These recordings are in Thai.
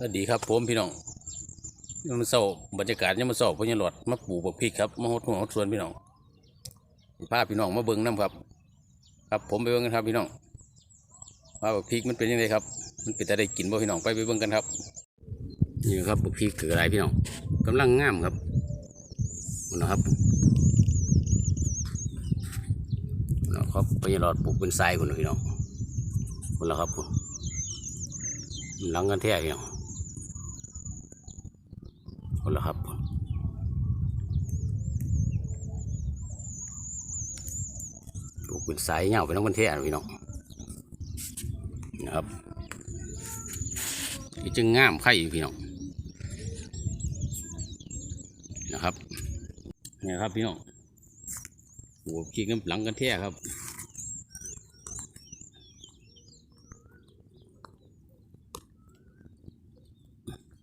สวัสดีครับผมพี่น้องยามมันเศร้าบรรยากาศยามมันเศร้าพญาหลอดมาปลูกบักพริกครับมาหดหัวหดสวนพี่น้องพาพพี่น้องมาเบิ่งน้ำครับ ครับผมไปเบิ่งกันครับพี่น้องว่าบักพริกมันเป็นยังไงครับ มันเป็นแต่ได้กินบ่พี่น้องไปไปเบิ่งกันครับนี่ครับบักพริกคืออะไรพี่น้องกำลังงามครับนะครับนะครับพญาหลอดปลูกเป็นทรายคนนะพี่น้องคนละครับผมหลังกันแท้พี่น้อง คนละครับลูกเป็นสายเงาไปน้องคนเทียพี่น้องนะครับนี่จึงงามไข่พี่น้องนะครับนี่ครับพี่น้องหัวขี้กันหลังกันแท้ครับ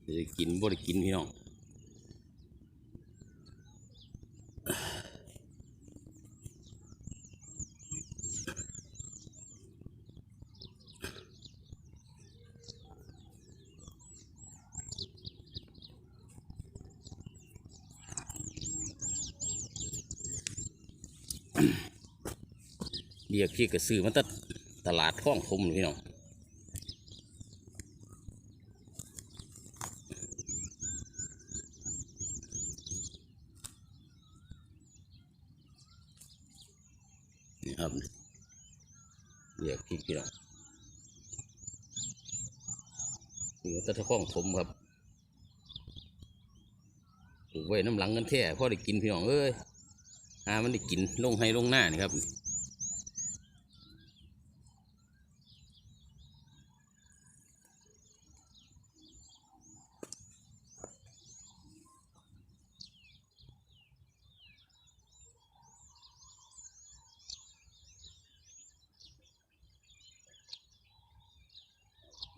จะกินบ่ได้กินพี่น้อง เบียกพี่ก็ซื้อมันตัดตลาดคลองคมพี่น้องนี่ครับเบียกพี่พี่น้องนี่มันตัดคลองคมครับถูกไว้น้ำหลังกันแท้พอได้กินพี่น้องเอ้ย หามันได้กินลงให้ลงหน้านี่ครับ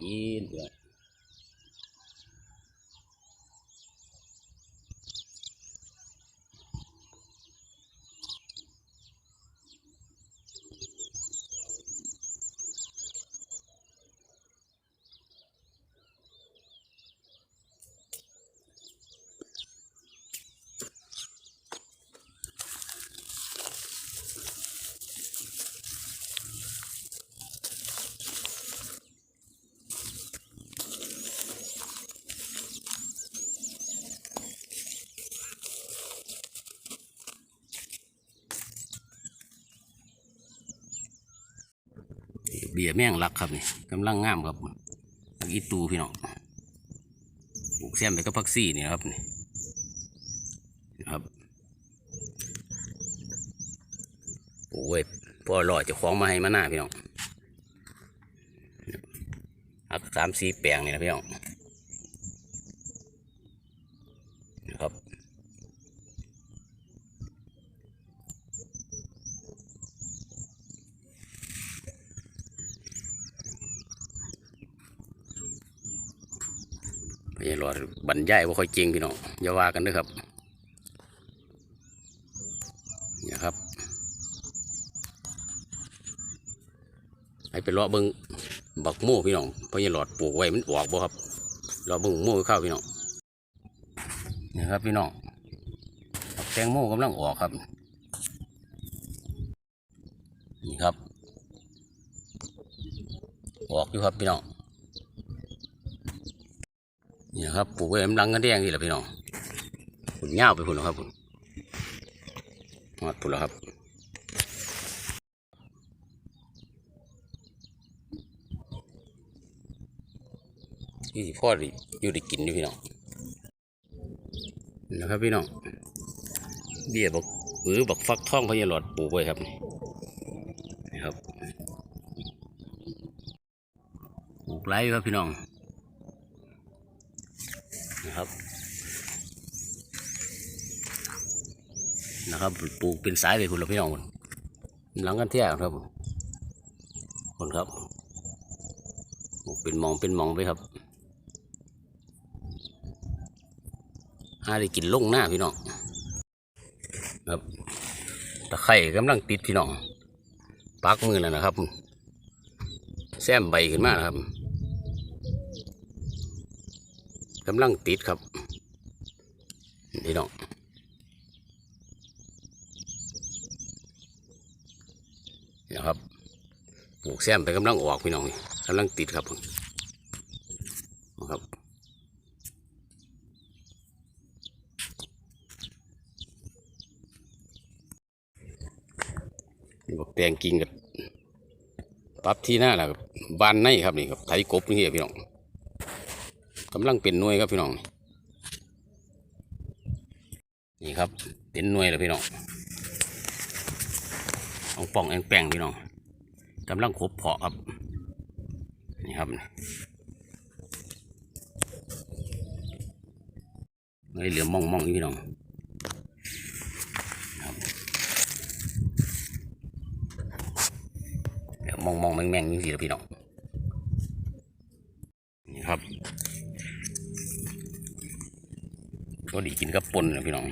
กินเดือด เบียแม่งรักครับนี่กำลังงามครับผักอีตูพี่น้องปลูกแซมไปกับพักซี่นี่ครับนี่นะครับโอ้ยพ่อรอจะคล้องมาให้มาหน้าพี่น้องอักสามสี่แปลงนี่นะพี่น้องนะครับ พ ยายหลอดบรรยายว่าค่อยจริงพี่น้องอย่าว่ากันเด้วยครับเนี่ยครับ ให้ไปเลาะเบิงบักโม่พี่น้องเพยายหลอดปลูกไว้มันออกบ่ครับเลาะเบิงโม่เข้าวพี่น้องนี่ครับพี่น้องบักแตงโม่กำลังออกครับนี่ครับออกอยู่ครับพี่น้อง นี่นะครับปลูกไว้มันรังกันแดงนี่แหละพี่น้องผลเงาไปผลแล้วครับผลหอดผลแล้วครับนี่พ่อดิอยู่ได้กินอยู่พี่น้องนะครับพี่น้องเบี้ยบักหรือบักฟักทองพญาหลอดปลูกไว้ครับนี่นี่ครับปลูกไรครับพี่น้อง นะครับนะครับปลูกเป็นสายไปคุณพี่น้องคนหลังกันเที่ยครับคนครับปลูกเป็นมองเป็นมองไปครับหาได้กินลงหน้าพี่น้องครับตะไคร่กำลังติดพี่น้องปักมือแล้วนะครับ แซมใบขึ้นมาครับ กำลังติดครับพี่น้องนี่นะครับปลูกแซมไปกำลังออกพี่น้องกำลังติดครับผมนะครับนี่บอกแตงกิ่งกับปรับที่หน้าแหละครับบานในครับนี่ครับไถกบนี่พี่น้อง กำลังเป็นหน่วยครับพี่น้อง นี่ครับเป็นหน่วยแล้วพี่น้องเอาป่องแองแปงพี่น้องกำลังขบเพาะครับนี่ครับเลยเหลือม่องม่องอยู่พี่น้องครับเหลือมองมองแมงแมงนี่สิแล้วพี่น้องนี่ครับ ก็ดีกินกับปนนะพี่น้อง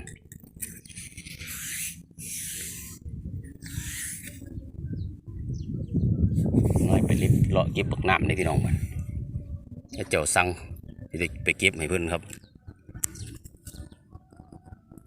น้อยไปเล็บเลาะเก็บบักน้ำในพี่น้องมันถ้าเจ้าสั่งไปเก็บให้เพื่อนครับ